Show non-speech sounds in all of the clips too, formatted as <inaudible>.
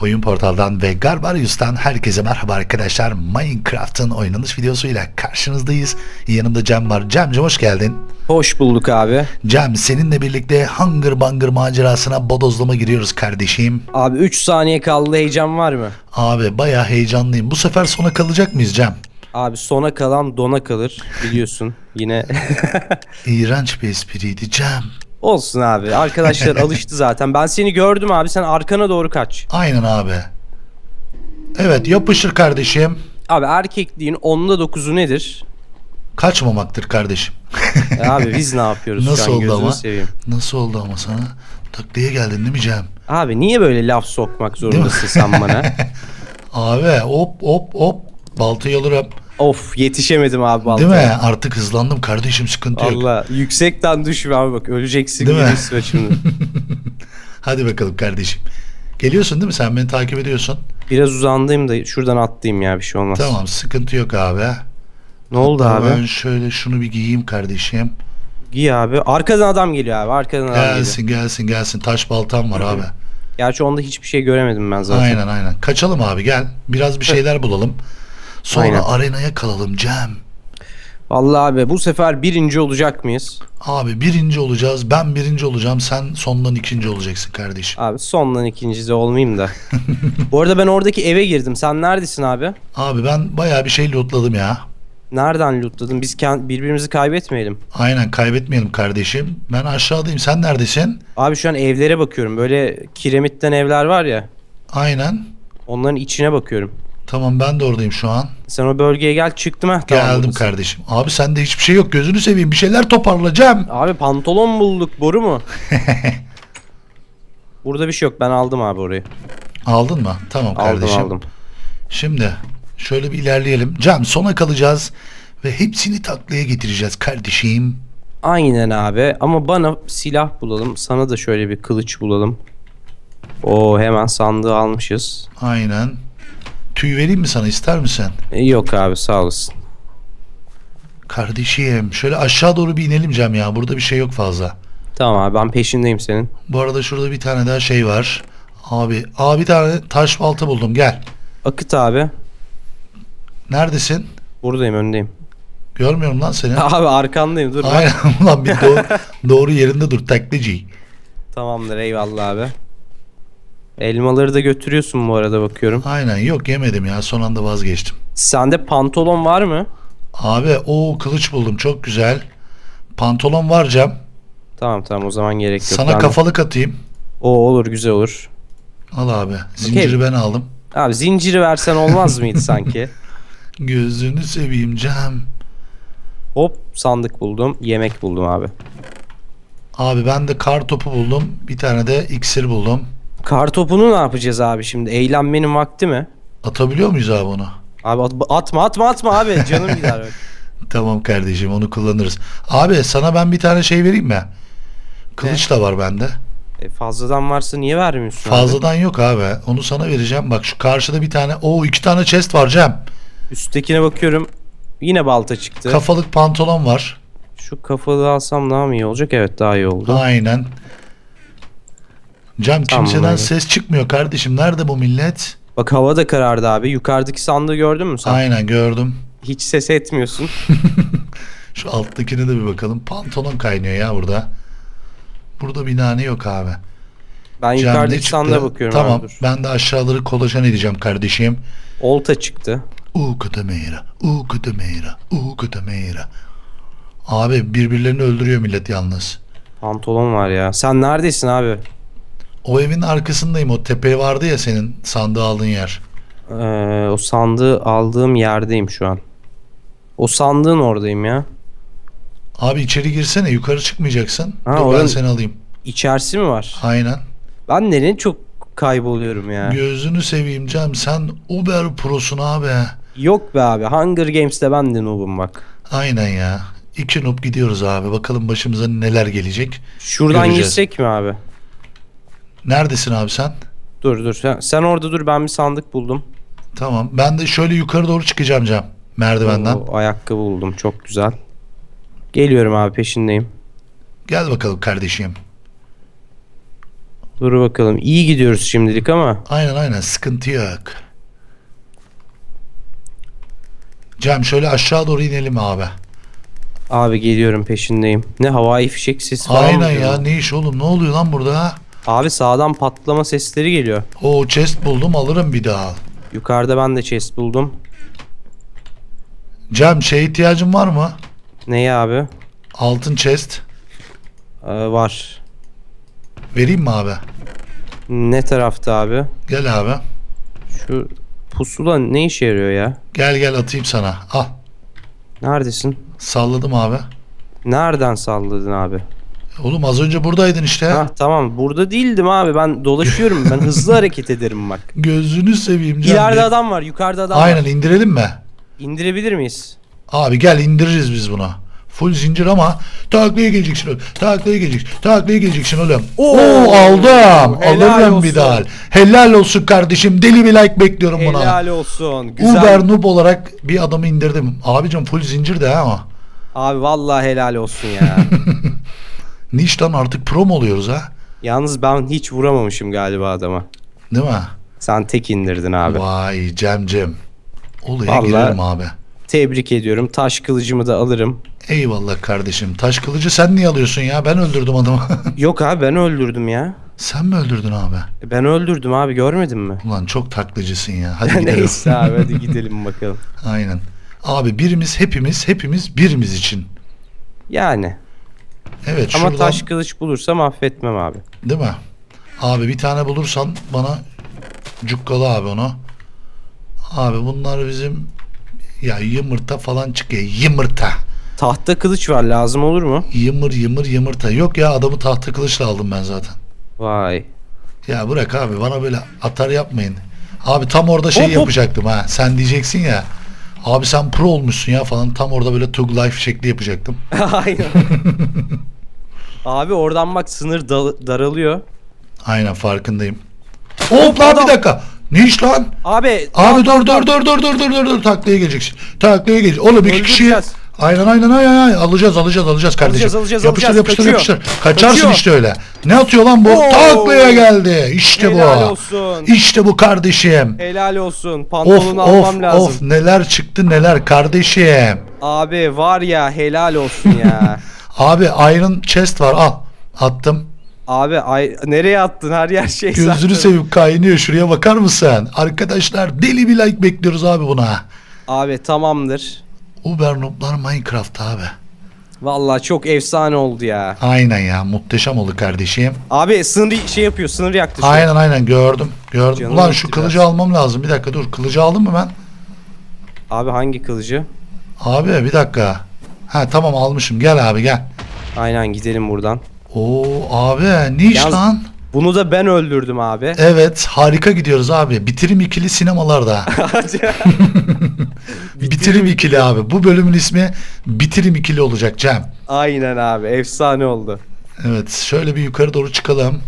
Oyun portaldan ve Garbarius'tan herkese merhaba arkadaşlar. Minecraft'ın oynanış videosuyla karşınızdayız. Yanımda Cem var. Cem'cim hoş geldin. Hoş bulduk abi. Cem seninle birlikte Hunger Bunger macerasına bodozlama giriyoruz kardeşim. Abi 3 saniye kaldı heyecan var mı? Abi bayağı heyecanlıyım. Bu sefer sona kalacak mıyız Cem? Abi sona kalan dona kalır biliyorsun yine. <laughs> İğrenç bir espriydi Cem. Olsun abi arkadaşlar <laughs> alıştı zaten. Ben seni gördüm abi sen arkana doğru kaç. Aynen abi. Evet yapışır kardeşim. Abi erkekliğin onda dokuzu nedir? Kaçmamaktır kardeşim. E abi biz ne <laughs> yapıyoruz Nasıl şu an oldu gözünü ama? seveyim. Nasıl oldu ama sana? Taklaya geldin değil mi Cem? Abi niye böyle laf sokmak zorundasın sen bana? <laughs> Abi hop hop hop. Baltayı alırım. Of yetişemedim abi Değil baltaya. mi? Artık hızlandım kardeşim sıkıntı yok. Allah yüksekten düşme abi bak öleceksin Değil mi? şimdi. <laughs> Hadi bakalım kardeşim. Geliyorsun değil mi? Sen beni takip ediyorsun. Biraz uzandayım da şuradan atlayayım ya bir şey olmaz. Tamam sıkıntı yok abi. Ne oldu Hatta abi? Ben şöyle şunu bir giyeyim kardeşim. Giy abi. Arkadan adam geliyor abi. Arkadan adam geliyor. Gelsin gelsin gelsin. Taş baltam var abi. Gerçi onda hiçbir şey göremedim ben zaten. Aynen aynen. Kaçalım abi gel. Biraz bir şeyler <laughs> bulalım. Sonra Aynen. arenaya kalalım Cem. Vallahi abi bu sefer birinci olacak mıyız? Abi birinci olacağız. Ben birinci olacağım. Sen sondan ikinci olacaksın kardeşim. Abi sondan ikinci de olmayayım da. <laughs> bu arada ben oradaki eve girdim. Sen neredesin abi? Abi ben bayağı bir şey lootladım ya. Nereden lootladın? Biz birbirimizi kaybetmeyelim. Aynen kaybetmeyelim kardeşim. Ben aşağıdayım. Sen neredesin? Abi şu an evlere bakıyorum. Böyle kiremitten evler var ya. Aynen. Onların içine bakıyorum. Tamam ben de oradayım şu an. Sen o bölgeye gel çıktım ha. Tamam, Geldim buradasın. kardeşim. Abi sende hiçbir şey yok. Gözünü seveyim. Bir şeyler toparlayacağım. Abi pantolon bulduk. Boru mu? <laughs> Burada bir şey yok. Ben aldım abi orayı. Aldın mı? Tamam Aldım kardeşim. aldım. Şimdi şöyle bir ilerleyelim. Cem sona kalacağız. Ve hepsini taklaya getireceğiz kardeşim. Aynen abi ama bana silah bulalım. Sana da şöyle bir kılıç bulalım. Oo hemen sandığı almışız. Aynen. Tüy vereyim mi sana ister misin? E, yok abi sağ olasın. Kardeşim şöyle aşağı doğru bir inelim Cem ya. Burada bir şey yok fazla. Tamam abi ben peşindeyim senin. Bu arada şurada bir tane daha şey var. Abi, abi bir tane taş balta buldum. Gel. Akıt abi. Neredesin? Buradayım öndeyim. Görmüyorum lan seni. <laughs> Abi arkandayım dur. Aynen ulan bir <laughs> doğru, doğru yerinde dur taklacı. Tamamdır eyvallah abi. Elmaları da götürüyorsun bu arada bakıyorum. Aynen yok yemedim ya son anda vazgeçtim. Sende pantolon var mı? Abi o kılıç buldum çok güzel. Pantolon var Cem. Tamam tamam o zaman gerek yok. Sana Ben kafalık atayım. O olur güzel olur. Al abi. Zinciri ben aldım. Abi zinciri versen olmaz mıydı sanki? <laughs> Gözünü seveyim Cem. Hop sandık buldum. Yemek buldum abi. Abi ben de kar topu buldum. Bir tane de iksir buldum. Kar topunu ne yapacağız abi şimdi? Eğlenmenin vakti mi? Atabiliyor muyuz abi onu? Abi at- atma atma atma abi <laughs> canım gider. Tamam kardeşim onu kullanırız. Abi sana ben bir tane şey vereyim mi? Kılıç da var bende. E, fazladan varsa niye vermiyorsun? abi? Fazladan yok abi. Onu sana vereceğim. Bak şu karşıda bir tane. o iki tane chest var Cem. Üsttekine bakıyorum. Yine balta çıktı. Kafalık pantolon var. Şu kafalı alsam daha mı iyi olacak? Evet daha iyi oldu. Aynen. Tamam, kimseden abi. ses çıkmıyor kardeşim. Nerede bu millet? Bak hava da karardı abi. Yukarıdaki sandığı gördün mü sen? Aynen gördüm. Hiç ses etmiyorsun. <laughs> Şu alttakine de bir bakalım. Pantolon kaynıyor ya burada. Burada bir nane yok abi. Ben ne yukarıdaki sandığa bakıyorum Tamam. abi. Ben de aşağıları kolajen edeceğim kardeşim. Olta çıktı. Uku de meira. Abi birbirlerini öldürüyor millet yalnız. Pantolon var ya. Sen neredesin abi? O evin arkasındayım. O tepe vardı ya senin sandığı aldığın yer. Ee, o sandığı aldığım yerdeyim şu an. O sandığın oradayım ya. Abi içeri girsene. Yukarı çıkmayacaksın. Ha, Dur ben oranın- seni alayım. İçerisi mi var? Aynen. Ben nereye çok kayboluyorum ya. Gözünü seveyim Cem. Sen Uber prosun abi. Yok be abi. Hunger Games'te ben de noob'um bak. Aynen ya. İki noob gidiyoruz abi. Bakalım başımıza neler gelecek. Şuradan Göreceğiz. girsek mi abi? Neredesin abi sen? Dur dur. Sen, sen orada dur ben bir sandık buldum. Tamam. Ben de şöyle yukarı doğru çıkacağım Cem. Merdivenden. Oo, ayakkabı buldum. Çok güzel. Geliyorum abi peşindeyim. Gel bakalım kardeşim. Dur bakalım. İyi gidiyoruz şimdilik ama. Aynen aynen sıkıntı yok. Cem şöyle aşağı doğru inelim abi. Abi geliyorum peşindeyim. Ne havai fişek sesi falan Aynen ya ne iş oğlum ne oluyor lan burada? Abi sağdan patlama sesleri geliyor. O chest buldum alırım bir daha. Yukarıda ben de chest buldum. Cem şey ihtiyacın var mı? Neyi abi? Altın chest. Ee, var. Vereyim mi abi? Ne tarafta abi? Gel abi. Şu pusula ne işe yarıyor ya? Gel gel atayım sana. Al. Neredesin? Salladım abi. Nereden salladın abi? Oğlum az önce buradaydın işte. Ha tamam burada değildim abi ben dolaşıyorum ben hızlı <laughs> hareket ederim bak. Gözünü seveyim Cem. İleride adam var yukarıda adam Aynen var. indirelim mi? İndirebilir miyiz? Abi gel indiririz biz bunu. Full zincir ama taklaya geleceksin oğlum. Taklaya geleceksin. Taklaya geleceksin oğlum. Oo, Oo, aldım. helal Alırım olsun. bir daha. Helal olsun kardeşim. Deli bir like bekliyorum buna. Helal olsun. Güzel. Uber noob olarak bir adamı indirdim. Abicim full zincir de ha ama. Abi vallahi helal olsun ya. <laughs> Niştan artık pro mu oluyoruz ha? Yalnız ben hiç vuramamışım galiba adama. Değil mi? Sen tek indirdin abi. Vay Cem Cem. Olaya Vallahi- girelim abi. Tebrik ediyorum. Taş kılıcımı da alırım. Eyvallah kardeşim. Taş kılıcı sen niye alıyorsun ya? Ben öldürdüm adamı. <laughs> Yok abi ben öldürdüm ya. sen mi öldürdün abi? Ben öldürdüm abi görmedin mi? Ulan çok taklacısın ya. Hadi <laughs> gidelim. Neyse abi hadi gidelim bakalım. <laughs> Aynen. Abi birimiz hepimiz hepimiz birimiz için. Yani. Evet Ama şuradan taş kılıç bulursam affetmem abi. değil mi? Abi bir tane bulursan bana cukkalı abi onu. Abi bunlar bizim ya yumurta falan çıkıyor. Yumurta. Tahta kılıç var lazım olur mu? Yımır yımır yumurta. Yok ya adamı tahta kılıçla aldım ben zaten. Vay. Ya bırak abi bana böyle atar yapmayın. Abi tam orada şey Hop, hop. yapacaktım ha. Sen diyeceksin ya. Abi sen pro olmuşsun ya falan. Tam orada böyle Tug Life şekli yapacaktım. <laughs> Aynen. abi oradan bak sınır dal- daralıyor. Aynen farkındayım. Hop lan adam- bir dakika. Ne iş lan? Abi. Abi dur dur dur dur dur dur dur dur taklaya geleceksin. Taklaya gelecek. Oğlum iki Öldüreceğiz. Aynen aynen aynen aynen alacağız alacağız alacağız kardeşim. Alacağız, alacağız, yapıştır alacağız. yapıştır Kaçıyor. yapıştır. Kaçarsın Kaçıyor. işte öyle. Ne atıyor lan bu? Oo. Taklaya geldi. İşte Helal bu. olsun. İşte bu kardeşim. Helal olsun. Of Pantolonu of almam lazım. of neler çıktı neler kardeşim. Abi var ya helal olsun ya. <laughs> Abi Iron Chest var al. Attım. Abi ay nereye attın? Her yer şey Gözünü zaten. seveyim kaynıyor. Şuraya bakar mısın? Arkadaşlar deli bir like bekliyoruz abi buna. Abi tamamdır. Uber Noob'lar Minecraft abi. Vallahi çok efsane oldu ya. Aynen ya muhteşem oldu kardeşim. Abi sınır şey yapıyor. Sınır yaklaşıyor. Aynen aynen gördüm. Gördüm. Canım Ulan gitti şu biraz. kılıcı almam lazım. Bir dakika dur. Kılıcı aldım mı ben? Abi hangi kılıcı? Abi bir dakika. Ha tamam almışım. Gel abi gel. Aynen gidelim buradan. Oo abi ne iş Yalnız- lan? Bunu da ben öldürdüm abi. <laughs> Evet harika gidiyoruz abi. Bitirim ikili sinemalarda. <laughs> <laughs> Bitirim ikili abi. Bu bölümün ismi Bitirim ikili olacak Cem. Aynen abi. Efsane oldu. Evet şöyle bir yukarı doğru çıkalım.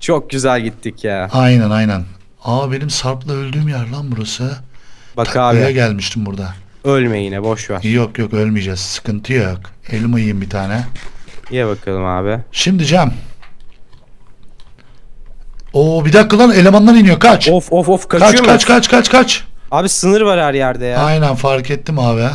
Çok güzel gittik ya. Aynen aynen. Aa benim Sarp'la öldüğüm yer lan burası. Bak Taklaya abi. gelmiştim burada. Ölme yine boş ver. Yok yok ölmeyeceğiz. Sıkıntı yok. Elma yiyeyim bir tane. Ye bakalım abi. Şimdi Cem. Oo bir dakika lan elemanlar iniyor. Kaç. Of of of kaçıyor kaç mu? kaç kaç kaç kaç. Abi sınır var her yerde ya. Aynen fark ettim abi.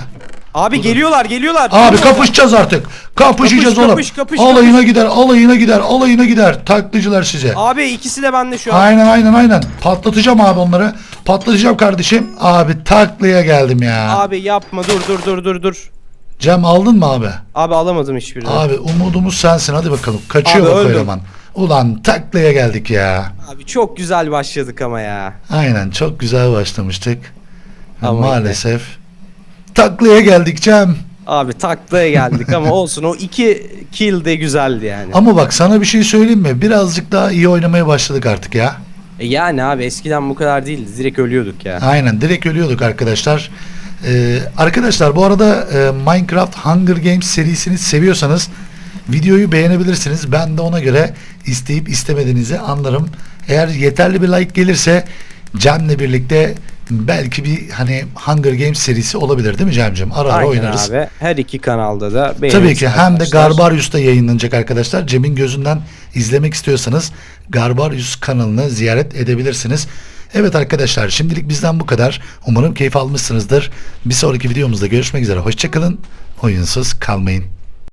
Abi geliyorlar geliyorlar. Abi kapışacağız artık. Kapışacağız Kapış, oğlum. kapış, kapış, alayına gider, alayına gider, alayına gider. Taklıcılar size. Abi ikisi de bende şu an. Aynen aynen aynen. Patlatacağım abi onları. Patlatacağım kardeşim. Abi taklaya geldim ya. Abi yapma dur dur dur dur dur. Cem aldın mı abi? Abi alamadım hiçbirini. Abi umudumuz sensin hadi bakalım. Kaçıyor Abi bak o öldüm. eleman. Ulan taklaya geldik ya. Abi çok güzel başladık ama ya. Aynen çok güzel başlamıştık. Ama Maalesef. Taklaya geldik Cem. Abi taklaya geldik ama olsun o iki kill de güzeldi yani. Ama bak sana bir şey söyleyeyim mi? Birazcık daha iyi oynamaya başladık artık ya. E yani abi eskiden bu kadar değildi. Direkt ölüyorduk ya. Aynen direkt ölüyorduk arkadaşlar. Ee, arkadaşlar bu arada e, Minecraft Hunger Games serisini seviyorsanız videoyu beğenebilirsiniz. Ben de ona göre isteyip istemediğinizi anlarım. Eğer yeterli bir like gelirse Cem'le birlikte belki bir hani Hunger Games serisi olabilir değil mi Cem'cim? Ara ara oynarız. abi. Her iki kanalda da Tabii ki hem de arkadaşlar. Garbarius'ta yayınlanacak arkadaşlar. Cem'in gözünden izlemek istiyorsanız Garbarius kanalını ziyaret edebilirsiniz. Evet arkadaşlar şimdilik bizden bu kadar. Umarım keyif almışsınızdır. Bir sonraki videomuzda görüşmek üzere. Hoşçakalın. Oyunsuz kalmayın.